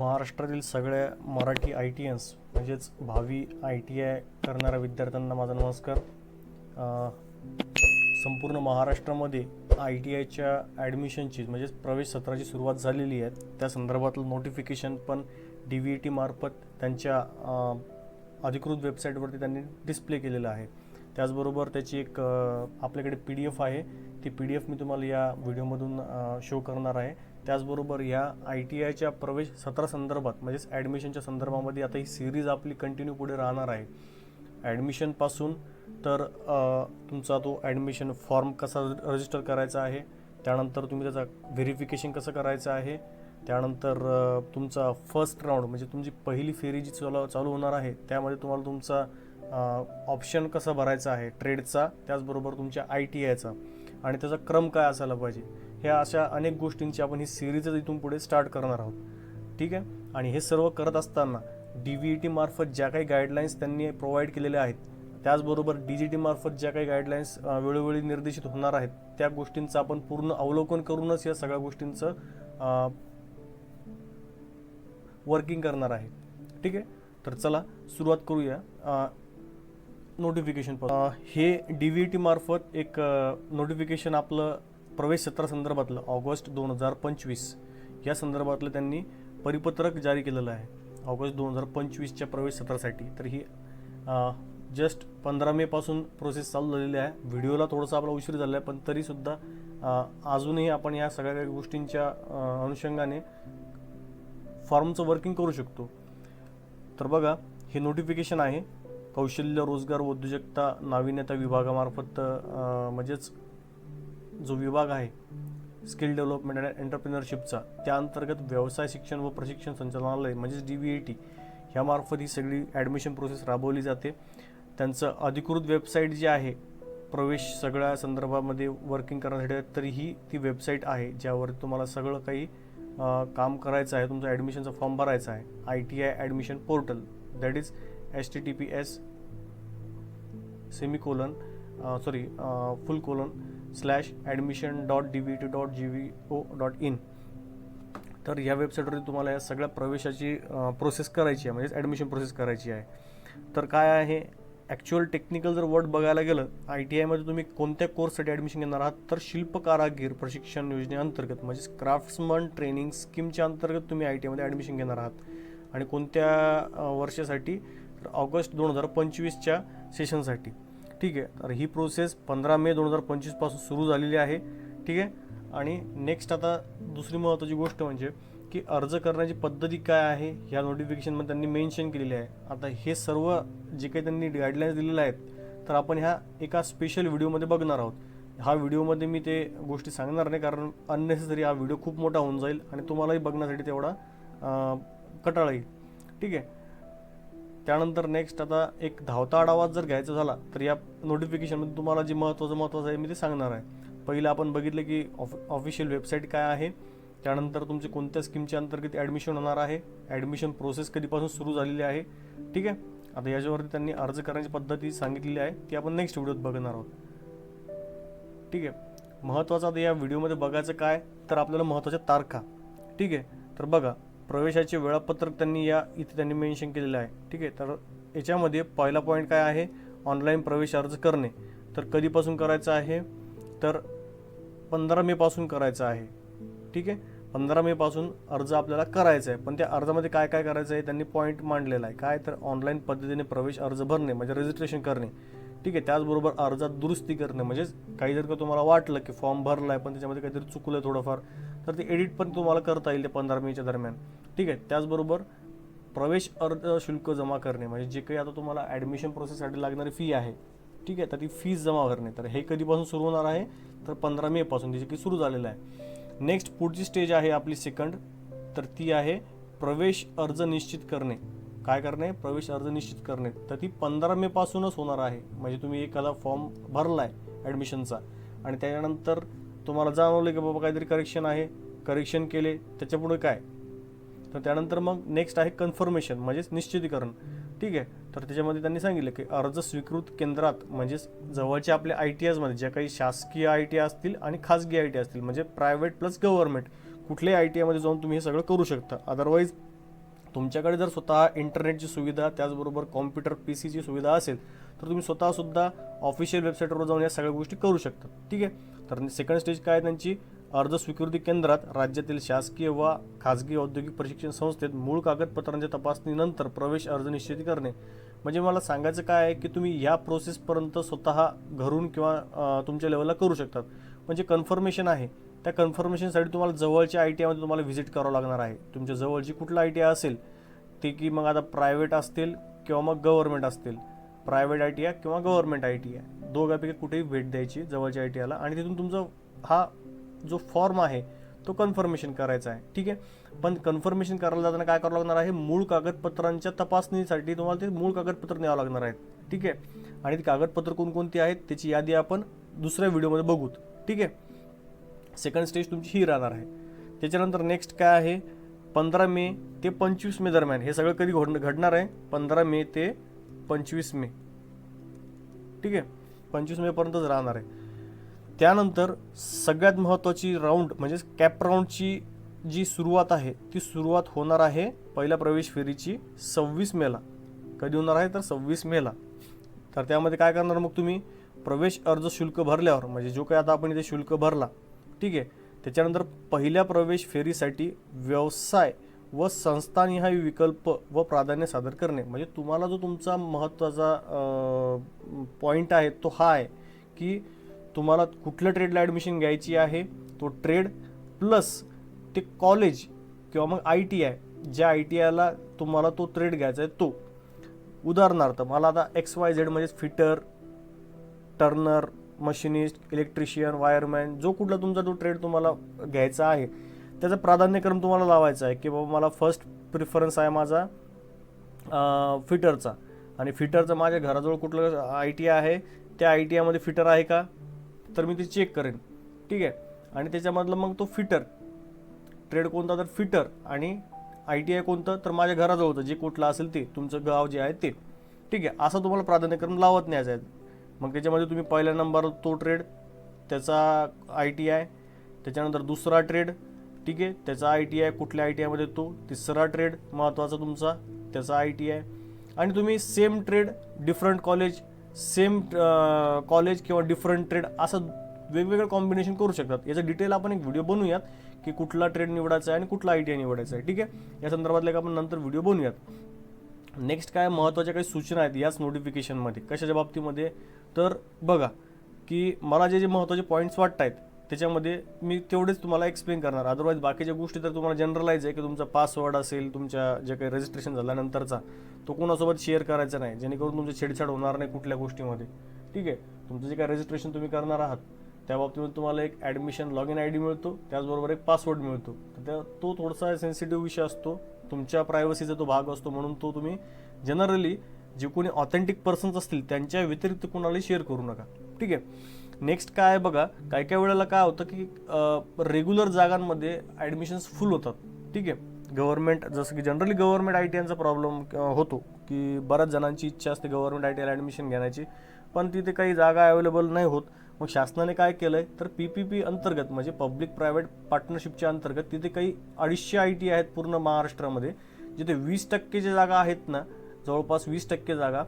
महाराष्ट्रातील सगळ्या Marathi I T एन्स म्हणजेच भावी आय टी आय करणाऱ्या विद्यार्थ्यांना माझा नमस्कार. संपूर्ण महाराष्ट्रामध्ये आय टी आयच्या ॲडमिशनची म्हणजेच प्रवेश सत्राची सुरुवात झालेली आहे. त्या संदर्भातलं नोटिफिकेशन पण डी व्ही ई टी मार्फत त्यांच्या अधिकृत वेबसाईटवरती त्यांनी डिस्प्ले केलेलं आहे. त्याचबरोबर त्याची एक आपल्याकडे पी डी एफ आहे. ती पी डी एफ मी तुम्हाला या व्हिडिओमधून शो करणार आहे. त्याचबरोबर या आय टी आयच्या प्रवेश सत्रासंदर्भात म्हणजेच ॲडमिशनच्या संदर्भामध्ये आता ही सिरीज आपली कंटिन्यू पुढे राहणार आहे. ॲडमिशनपासून तर तुमचा तो ॲडमिशन फॉर्म कसा रजिस्टर करायचा आहे त्यानंतर तुम्ही त्याचा व्हेरिफिकेशन कसं करायचं आहे त्यानंतर तुमचा फर्स्ट राऊंड म्हणजे तुमची पहिली फेरी जी चालू चालू होणार आहे त्यामध्ये तुम्हाला तुमचा ऑप्शन कसा भरायचा आहे ट्रेडचा त्याचबरोबर तुमच्या आय टी आयचा आणि त्याचा क्रम काय असायला पाहिजे? ह्या अशा अनेक गोष्टींची आपण ही सिरीजच इथून पुढे स्टार्ट करणार आहोत. ठीक आहे? आणि हे सर्व करत असताना डी व्ही ई टी मार्फत ज्या काही गाईडलाईन्स त्यांनी प्रोव्हाइड केलेल्या आहेत त्याचबरोबर डी जी टी मार्फत ज्या काही गाईडलाईन्स वेळोवेळी निर्देशित होणार आहेत त्या गोष्टींचं आपण पूर्ण अवलोकन करूनच या सगळ्या गोष्टींचं वर्किंग करणार आहे. ठीक आहे? तर चला सुरुवात करूया. नोटिफिकेशन हे डी व्ही टी मार्फत एक नोटिफिकेशन आपलं प्रवेश सत्रासंदर्भातलं ऑगस्ट दोन हजार पंचवीस. या संदर्भातलं त्यांनी परिपत्रक जारी केलेलं आहे. ऑगस्ट दोन हजार पंचवीसच्या प्रवेश सत्रासाठी. तर ही जस्ट पंधरा मेपासून प्रोसेस चालू झालेली आहे. व्हिडिओला थोडासा आपला उशीर झाला आहे पण तरीसुद्धा अजूनही आपण या सगळ्या काही गोष्टींच्या अनुषंगाने फॉर्मचं वर्किंग करू शकतो. तर बघा हे नोटिफिकेशन आहे. कौशल्य रोजगार व उद्योजकता नाविन्यता विभागामार्फत म्हणजेच जो विभाग आहे स्किल डेव्हलपमेंट अँड एंटरप्रिनरशिपचा त्या अंतर्गत व्यवसाय शिक्षण व प्रशिक्षण संचालनालय म्हणजेच डी व्ही ए टी ह्यामार्फत ही सगळी ॲडमिशन प्रोसेस राबवली जाते. त्यांचं अधिकृत वेबसाईट जी आहे प्रवेश सगळ्या संदर्भामध्ये वर्किंग करण्यासाठी तरीही ती वेबसाईट आहे ज्यावर तुम्हाला सगळं काही काम करायचं आहे तुमचा ॲडमिशनचा फॉर्म भरायचा आहे I T I admission portal that is H T T P S semi colon sorry full colon slash admission dot D V T dot G V O dot in तर ह्या वेबसाईटवरती तुम्हाला या सगळ्या प्रवेशाची uh, प्रोसेस करायची आहे म्हणजेच admission process करायची आहे. तर काय आहे ॲक्च्युअल टेक्निकल जर वर्ड बघायला गेलं आय टी आयमध्ये तुम्ही कोणत्या कोर्ससाठी ॲडमिशन घेणार आहात तर शिल्पकारागीर प्रशिक्षण योजनेअंतर्गत म्हणजेच क्राफ्ट्समन ट्रेनिंग स्कीमच्या अंतर्गत तुम्ही आय टी आयमध्ये ॲडमिशन घेणार आहात. आणि कोणत्या uh, वर्षासाठी तर ऑगस्ट दोन हजार पंचवीसच्या सेशनसाठी ठीक आहे? तर ही प्रोसेस पंधरा मे दोन हजार पंचवीसपासून सुरू झालेली आहे. ठीक आहे? आणि नेक्स्ट आता दुसरी महत्त्वाची गोष्ट म्हणजे की अर्ज करण्याची पद्धती काय आहे? ह्या नोटिफिकेशनमध्ये त्यांनी मेन्शन केलेली आहे. आता हे सर्व जे काही त्यांनी गाईडलाईन्स दिलेल्या आहेत तर आपण ह्या एका स्पेशल व्हिडिओमध्ये बघणार आहोत. हा व्हिडिओमध्ये मी ते गोष्टी सांगणार नाही कारण अननेसेसरी हा व्हिडिओ खूप मोठा होऊन जाईल आणि तुम्हालाही बघण्यासाठी तेवढा कटाळा येईल. ठीक आहे? त्यानंतर नेक्स्ट आता एक धावता आढावा जर घ्यायचा झाला तर या नोटिफिकेशनमध्ये तुम्हाला जे महत्त्वाचं महत्त्वाचं आहे मी ते सांगणार आहे. पहिलं आपण बघितलं की ऑफ ऑफिशियल वेबसाईट काय आहे त्यानंतर तुमचे कोणत्या स्कीमच्या अंतर्गत ॲडमिशन होणार आहे ॲडमिशन प्रोसेस कधीपासून सुरू झालेली आहे ठीक आहे? आता याच्यावरती त्यांनी अर्ज करण्याची पद्धती सांगितलेली आहे ती आपण नेक्स्ट व्हिडिओत बघणार आहोत. ठीक आहे? महत्त्वाचं आता या व्हिडिओमध्ये बघायचं काय तर आपल्याला महत्त्वाच्या तारखा. ठीक आहे? तर बघा प्रवेशाचे वेळापत्रक त्यांनी या इथे त्यांनी मेन्शन केलेलं आहे. ठीक आहे? तर याच्यामध्ये पहिला पॉईंट काय आहे? ऑनलाईन प्रवेश अर्ज करणे. तर कधीपासून करायचं आहे? तर पंधरा मेपासून करायचं आहे. ठीक आहे? पंधरा मेपासून अर्ज आपल्याला करायचा आहे. पण त्या अर्जामध्ये काय काय करायचं आहे? त्यांनी पॉईंट मांडलेला आहे. काय? तर ऑनलाईन पद्धतीने प्रवेश अर्ज भरणे म्हणजे रजिस्ट्रेशन करणे. ठीक आहे? त्याचबरोबर अर्जात दुरुस्ती करणे. म्हणजेच काही जर का तुम्हाला वाटलं की फॉर्म भरला आहे पण त्याच्यामध्ये काहीतरी चुकलं आहे थोडंफार तर ते एडिट पण तुम्हाला करता येईल ते पंधरा मेच्या दरम्यान. ठीक आहे त्याचबरोबर प्रवेश अर्ज शुल्क जमा करणे म्हणजे जे काही आता तुम्हाला ॲडमिशन प्रोसेससाठी लागणारी फी आहे ठीक आहे तर ती फीज जमा करणे. तर हे कधीपासून सुरू होणार आहे? तर पंधरा मेपासून जे की सुरू झालेलं आहे. नेक्स्ट पुढची स्टेज आहे आपली सेकंड तर ती आहे प्रवेश अर्ज निश्चित करणे. काय करणे? प्रवेश अर्ज निश्चित करणे. तर ती पंधरा मेपासूनच होणार आहे. म्हणजे तुम्ही एखादा फॉर्म भरला आहे ॲडमिशनचा आणि त्याच्यानंतर तुम्हाला जाणवलं की बाबा काहीतरी करेक्शन आहे. करेक्शन केले त्याच्यापुढे काय? तर त्यानंतर मग नेक्स्ट आहे कन्फर्मेशन म्हणजेच निश्चितीकरण. ठीक आहे? तर त्याच्यामध्ये त्यांनी सांगितलं की अर्ज स्वीकृत केंद्रात म्हणजेच जवळच्या आपल्या आय टी आयमध्ये ज्या काही शासकीय आय टी असतील आणि खाजगी आय टी असतील म्हणजे प्रायव्हेट प्लस गव्हर्नमेंट कुठल्याही आय टी आयमध्ये जाऊन तुम्ही हे सगळं करू शकता. अदरवाईज तुमच्याकडे जर स्वतः इंटरनेटची सुविधा त्याचबरोबर कॉम्प्युटर पी सीची सुविधा असेल तर तुम्ही स्वतःसुद्धा ऑफिशियल वेबसाईटवर जाऊन या सगळ्या गोष्टी करू शकता. ठीक आहे? तर सेकंड स्टेज काय त्यांची? अर्ज स्वीकृती केंद्रात राज्यातील शासकीय व खाजगी औद्योगिक प्रशिक्षण संस्थेत मूळ कागदपत्रांच्या तपासणीनंतर प्रवेश अर्ज निश्चित करणे. म्हणजे मला सांगायचं काय आहे की तुम्ही या प्रोसेसपर्यंत स्वतः घरून किंवा तुमच्या लेवलला करू शकतात. म्हणजे कन्फर्मेशन आहे. त्या कन्फर्मेशनसाठी तुम्हाला जवळच्या आय टी आयमध्ये तुम्हाला व्हिजिट करावं लागणार आहे. तुमच्या जवळची कुठला आय टी आय असेल ते की मग आता प्रायव्हेट असतील किंवा मग गव्हर्नमेंट असतील. प्रायव्हेट आय टी आय किंवा गव्हर्नमेंट आय टी आय दोघांपैकी कुठेही भेट द्यायची जवळच्या आय टी आयला आणि तिथून तुमचा हा जो फॉर्म आहे तो कन्फर्मेशन करायचा आहे. ठीक आहे? पण कन्फर्मेशन करायला जाताना काय करावं लागणार आहे? मूळ कागदपत्रांच्या तपासणीसाठी तुम्हाला ते मूळ कागदपत्र न्यावं लागणार आहेत. ठीक आहे? आणि ती कागदपत्र कोणकोणती आहेत त्याची यादी आपण दुसऱ्या व्हिडिओमध्ये बघूत. ठीक आहे? सेकंड स्टेज तुमची ही राहणार आहे. त्याच्यानंतर नेक्स्ट काय आहे? पंधरा मे ते पंचवीस मे दरम्यान. हे सगळं कधी घड घडणार आहे? पंधरा मे ते पंचवीस मे. ठीक आहे? पंचवीस मेपर्यंतच राहणार आहे. त्यानंतर सगळ्यात महत्त्वाची राऊंड म्हणजेच कॅप राऊंडची जी सुरुवात आहे ती सुरुवात होणार आहे पहिल्या प्रवेश फेरीची सव्वीस मेला कधी होणार आहे? तर सव्वीस मेला तर त्यामध्ये काय करणार मग तुम्ही? प्रवेश अर्ज शुल्क भरल्यावर म्हणजे जो काही आता आपण इथे शुल्क भरला ठीक आहे? त्याच्यानंतर पहिल्या प्रवेश फेरीसाठी व्यवसाय व संस्थानिहाय विकल्प व प्राधान्य सादर करणे. म्हणजे तुम्हाला जो तुमचा महत्त्वाचा पॉईंट आहे तो हा आहे की तुम्हाला कुठल्या ट्रेडला ॲडमिशन घ्यायची आहे तो ट्रेड प्लस ते कॉलेज किंवा मग आय टी आय ज्या आय टी आयला तुम्हाला तो ट्रेड घ्यायचा आहे तो. उदाहरणार्थ मला आता एक्स वाय झेड म्हणजे fitter turner machinist electrician wireman जो कुठला तुमचा जो ट्रेड तुम्हाला घ्यायचा आहे त्याचा प्राधान्यक्रम तुम्हाला लावायचा आहे की बाबा मला फर्स्ट प्रिफरन्स आहे माझा फिटरचा आणि फिटरचा माझ्या घराजवळ कुठलं आय टी आय आहे त्या आय टी आयमध्ये फिटर आहे का? तर मी ते चेक करेन. ठीक आहे? आणि त्याच्यामधलं मग तो फिटर ट्रेड कोणता तर फिटर आणि आय टी आय कोणतं तर माझ्या घराजवळचं जे कुठलं असेल ते तुमचं गाव जे आहे ते. ठीक आहे? असं तुम्हाला प्राधान्यक्रम लावत न्यायचा आहे मग त्याच्यामध्ये तुम्ही पहिल्या नंबर तो ट्रेड त्याचा आय टी आय त्याच्यानंतर दुसरा ट्रेड ठीक आहे? त्याचा आय टी आय कुठल्या आय टी आयमध्ये तो तिसरा ट्रेड महत्त्वाचा तुमचा त्याचा आय टी आय आणि तुम्ही same trade different college same college किंवा डिफरंट ट्रेड असं वेगवेगळं कॉम्बिनेशन करू शकतात. याचं डिटेल आपण एक व्हिडिओ बनवूयात की कुठला ट्रेड निवडायचा आहे आणि कुठला आय टी आय निवडायचा आहे. ठीक आहे? या संदर्भातले आपण नंतर व्हिडिओ बनवूयात. नेक्स्ट काय महत्त्वाच्या काही सूचना आहेत याच नोटिफिकेशनमध्ये कशाच्या बाबतीमध्ये? तर बघा की मला जे जे महत्त्वाचे पॉईंट्स वाटत आहेत त्याच्यामध्ये मी तेवढेच तुम्हाला एक्सप्लेन करणार. अदरवाईज बाकीच्या गोष्टी तर तुम्हाला जनरलाइज आहे की तुमचा पासवर्ड असेल तुमच्या जे काही रजिस्ट्रेशन झाल्यानंतरचा तो कोणासोबत शेअर करायचा नाही. जेणेकरून तुमची छेडछाड होणार नाही कुठल्या गोष्टीमध्ये. ठीक आहे? तुमचं जे काही रजिस्ट्रेशन तुम्ही करणार आहात त्या बाबतीमध्ये तुम्हाला एक admission log in I D मिळतो. त्याचबरोबर एक पासवर्ड मिळतो. तर त्या तो थोडासा सेन्सिटिव्ह विषय असतो. तुमच्या प्रायव्हसीचा तो भाग असतो म्हणून तो तुम्ही जनरली जे कोणी ऑथेंटिक पर्सन्स असतील त्यांच्या व्यतिरिक्त कोणालाही शेअर करू नका. ठीक आहे? नेक्स्ट काय आहे बघा काय काय वेळेला काय होतं की रेग्युलर जागांमध्ये ॲडमिशन्स फुल होतात. ठीक आहे? गव्हर्नमेंट जसं की जनरली गव्हर्नमेंट आय टी आयचा प्रॉब्लेम होतो की बऱ्याच जणांची इच्छा असते गव्हर्नमेंट आय टी आयला ॲडमिशन घेण्याची. पण तिथे काही जागा अवेलेबल नाही होत. मग शासनाने काय केलं आहे तर पी पी पी अंतर्गत म्हणजे पब्लिक प्रायव्हेट पार्टनरशिपच्या अंतर्गत तिथे काही अडीचशे आय टी आहेत पूर्ण महाराष्ट्रामध्ये. जिथे वीस टक्के ज्या जागा आहेत ना जवळपास वीस टक्के जागा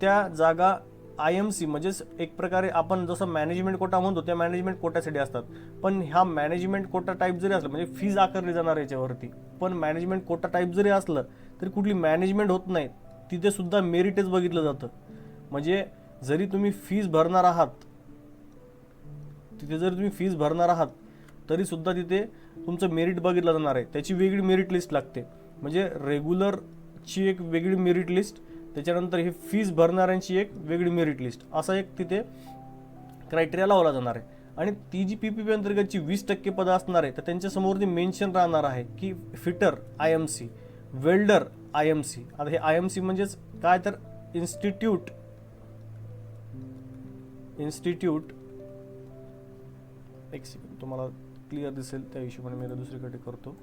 त्या जागा आय एम सी म्हणजेच एक प्रकारे आपण जसं मॅनेजमेंट कोटा म्हणतो त्या मॅनेजमेंट कोट्यासाठी असतात. पण ह्या मॅनेजमेंट कोटा टाईप जरी असलं म्हणजे फीज आकारली जाणार याच्यावरती पण मॅनेजमेंट कोटा टाईप जरी असलं तरी कुठली मॅनेजमेंट होत नाही तिथे सुद्धा मेरिटच बघितलं जातं. म्हणजे जरी तुम्ही फीज भरणार आहात तिथे जरी तुम्ही फीज भरणार आहात तरी सुद्धा तिथे तुमचं मेरिट बघितलं जाणार आहे. त्याची वेगळी मेरिट लिस्ट लागते. म्हणजे रेग्युलरची एक वेगळी मेरिट लिस्ट त्याच्यानंतर ही फीज भरणाऱ्यांची एक वेगळी मेरिट लिस्ट असा एक तिथे क्रायटेरिया लावला जाणार आहे. आणि ती जी पी पी पी अंतर्गतची वीस टक्के पदं असणार आहे तर त्यांच्यासमोर ती मेन्शन राहणार आहे की fitter I M C welder I M C आता हे आय एम सी म्हणजेच काय तर इन्स्टिट्यूट इन्स्टिट्यूट एक सेकंड तुम्हाला क्लिअर दिसेल त्या हिशोबाने मी दुसरीकडे करतो.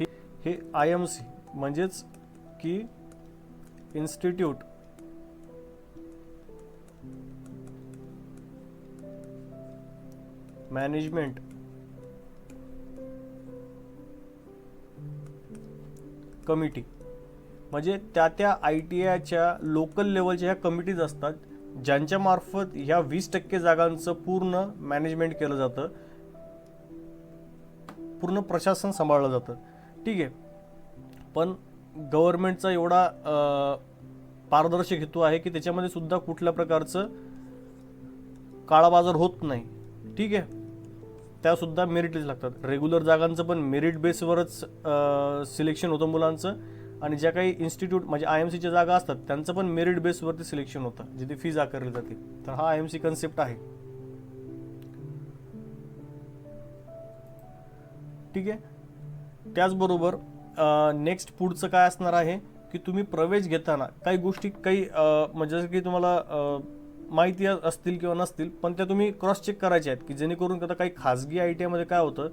हे हे आय एम सी म्हणजेच की इन्स्टिट्यूट. मॅनेजमेंट. कमिटी. म्हणजे त्या त्या आय टी आयच्या लोकल लेवलच्या ह्या कमिटीज असतात ज्यांच्या मार्फत ह्या वीस टक्के जागांचं पूर्ण मॅनेजमेंट केलं जातं. पूर्ण प्रशासन सांभाळलं जातं. ठीक आहे. पण गव्हर्नमेंटचा एवढा पारदर्शक हेतू आहे की त्याच्यामध्ये सुद्धा कुठल्या प्रकारचं काळाबाजार होत नाही. ठीक आहे? त्यासुद्धा मेरिटच मेरिट लागतात. रेग्युलर जागांचं पण मेरिट बेसवरच सिलेक्शन होतं मुलांचं आणि ज्या काही इन्स्टिट्यूट म्हणजे आय एम सीच्या जागा असतात त्यांचं पण मेरिट बेसवरती सिलेक्शन होतं जिथे फीज आकारली जाते. तर हा आय एम सी कन्सेप्ट आहे. ठीक आहे? त्याचबरोबर नेक्स्ट पुढचं काय असणार आहे? की तुम्ही प्रवेश घेताना काही गोष्टी काही म्हणजे जसं की तुम्हाला माहिती असतील किंवा नसतील पण त्या तुम्ही क्रॉस चेक करायच्या आहेत की जेणेकरून आता काही खाजगी आय टी आयमध्ये काय होतं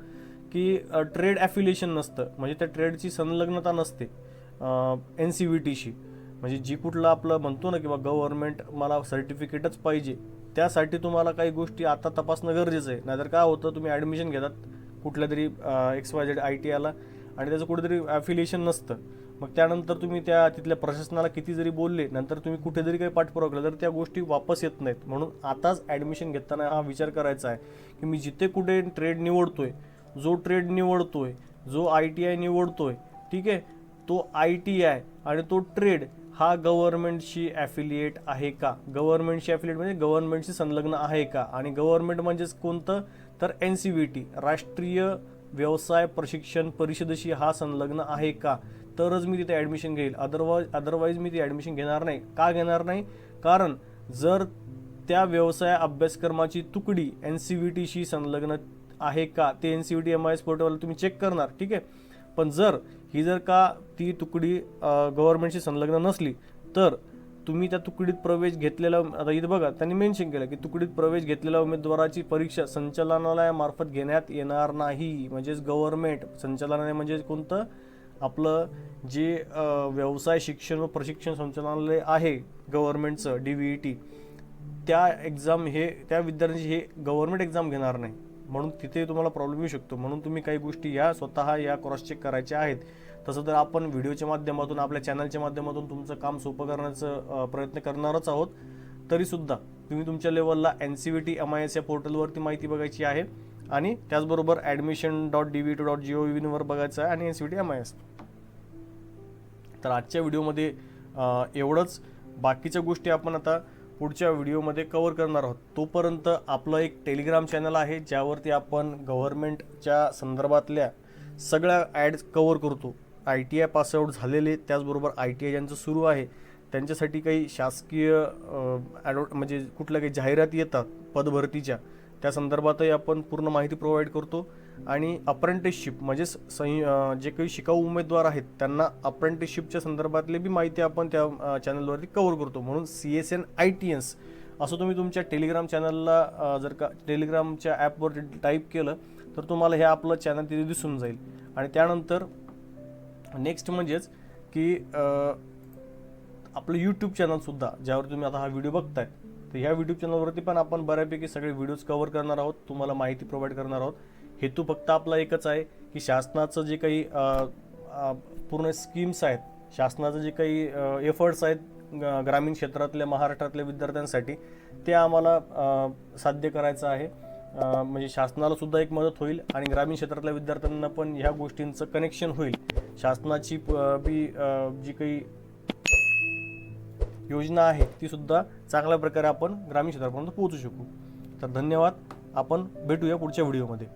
की ट्रेड ॲफिलिएशन नसतं. म्हणजे त्या ट्रेडची संलग्नता नसते एन सी व्ही टीशी म्हणजे जी कुठलं आपलं म्हणतो ना किंवा गव्हर्नमेंट मला सर्टिफिकेटच पाहिजे त्यासाठी तुम्हाला काही गोष्टी आता तपासणं गरजेचं आहे. नाहीतर काय होतं तुम्ही ॲडमिशन घेतात कुठल्या तरी X Y Z I T आयला आणि त्याचं कुठेतरी ॲफिलिएशन नसतं. मग त्यानंतर तुम्ही त्या तिथल्या प्रशासनाला किती जरी बोलले नंतर तुम्ही कुठे जरी काही पाठपुरावा केला तर त्या गोष्टी वापस येत नाहीत. म्हणून आताच ॲडमिशन घेताना हा विचार करायचा आहे की मी जिथे कुठे ट्रेड निवडतोय जो ट्रेड निवडतोय जो आय टी आय निवडतोय ठीक आहे तो आय टी आय आणि तो ट्रेड हा गव्हर्नमेंटशी ॲफिलिएट आहे का? गव्हर्नमेंटशी ॲफिलिएट म्हणजे गव्हर्नमेंटशी संलग्न आहे का? आणि गव्हर्नमेंट म्हणजेच कोणतं? तर एन सी बी टी राष्ट्रीय व्यवसाय प्रशिक्षण परिषदेशी हा संलग्न आहे का? तरच मी तिथे ॲडमिशन घेईल. अदरवाईज अदरवाईज मी ती ॲडमिशन घेणार नाही. का घेणार नाही? कारण जर त्या व्यवसाय अभ्यासक्रमाची तुकडी एन सी व्ही टीशी संलग्न आहे का? ते N C V T M I S पोर्टलवर तुम्ही चेक करणार ठीक आहे? पण जर ही जर का ती तुकडी गव्हर्नमेंटशी संलग्न नसली तर तुम्ही त्या तुकडीत प्रवेश घेतलेला आता इथं बघा त्यांनी मेन्शन केलं की तुकडीत प्रवेश घेतलेल्या उमेदवाराची परीक्षा संचालनालयामार्फत घेण्यात येणार नाही. म्हणजेच गव्हर्नमेंट संचालनालय म्हणजे कोणतं? आपलं जे व्यवसाय शिक्षण व प्रशिक्षण संचालनालय आहे गव्हर्नमेंटचं डी व्ही टी त्या एक्झाम हे त्या विद्यार्थ्यांची हे गव्हर्नमेंट एक्झाम घेणार नाही. म्हणून तिथे तुम्हाला प्रॉब्लेम येऊ शकतो. म्हणून तुम्ही काही गोष्टी या स्वतः या क्रॉस चेक करायच्या आहेत. तसं तर आपण व्हिडिओच्या माध्यमातून आपल्या चॅनलच्या माध्यमातून तुमचं काम सोपं करण्याचं प्रयत्न करणारच आहोत. तरीसुद्धा तुम्ही तुमच्या लेवलला N C V T M I S या पोर्टलवरती माहिती बघायची आहे आणि त्याचबरोबर admission dot D V two dot G O बघायचं आहे आणि N C V T M I S तर आजच्या व्हिडिओमध्ये एवढंच. बाकीच्या गोष्टी आपण आता पुढच्या व्हिडिओमध्ये कवर करणार आहोत. तोपर्यंत आपलं एक टेलिग्राम चॅनल आहे ज्यावरती आपण गव्हर्नमेंटच्या संदर्भातल्या सगळ्या ॲड्स कवर करतो. I T I pass out झालेले त्याचबरोबर आय टी आय ज्यांचं सुरू आहे. त्यांच्यासाठी काही शासकीय ॲडवर्ट म्हणजे कुठल्या काही जाहिराती येतात पदभरतीच्या त्या संदर्भातही आपण पूर्ण माहिती प्रोव्हाइड करतो. आणि अप्रेंटिसशिप म्हणजे संय जे काही शिकाऊ उमेदवार आहेत त्यांना अप्रेंटिसशिपच्या संदर्भातली बी माहिती आपण त्या चॅनलवरती कवर करतो. म्हणून C S N I T एन्स असं तुम्ही तुमच्या टेलिग्राम चॅनलला जर का टेलिग्रामच्या ॲपवर टाईप केलं तर तुम्हाला हे आपलं चॅनल तिथे दिसून जाईल. आणि त्यानंतर नेक्स्ट म्हणजेच की आपलं यूट्यूब चॅनलसुद्धा ज्यावर तुम्ही आता हा व्हिडिओ बघताय. तर ह्या यूट्यूब चॅनलवरती पण आपण बऱ्यापैकी सगळे व्हिडिओज कव्हर करणार आहोत. तुम्हाला माहिती प्रोव्हाइड करणार आहोत. हेतू फक्त आपला एकच आहे की शासनाचं जे काही पूर्ण स्कीम्स आहेत शासनाचं जे काही एफर्ट्स आहेत ग- ग्रामीण क्षेत्रातल्या महाराष्ट्रातल्या विद्यार्थ्यांसाठी ते आम्हाला साध्य करायचं आहे. म्हणजे शासनाला सुद्धा एक मदत होईल आणि ग्रामीण क्षेत्रातल्या विद्यार्थ्यांना पण ह्या गोष्टींचं कनेक्शन होईल. शासनाची बी जी काही योजना आहे ती सुद्धा चांगल्या प्रकारे आपण ग्रामीण क्षेत्रापर्यंत पोहोचू शकू. तर धन्यवाद. आपण भेटूया पुढच्या व्हिडिओमध्ये.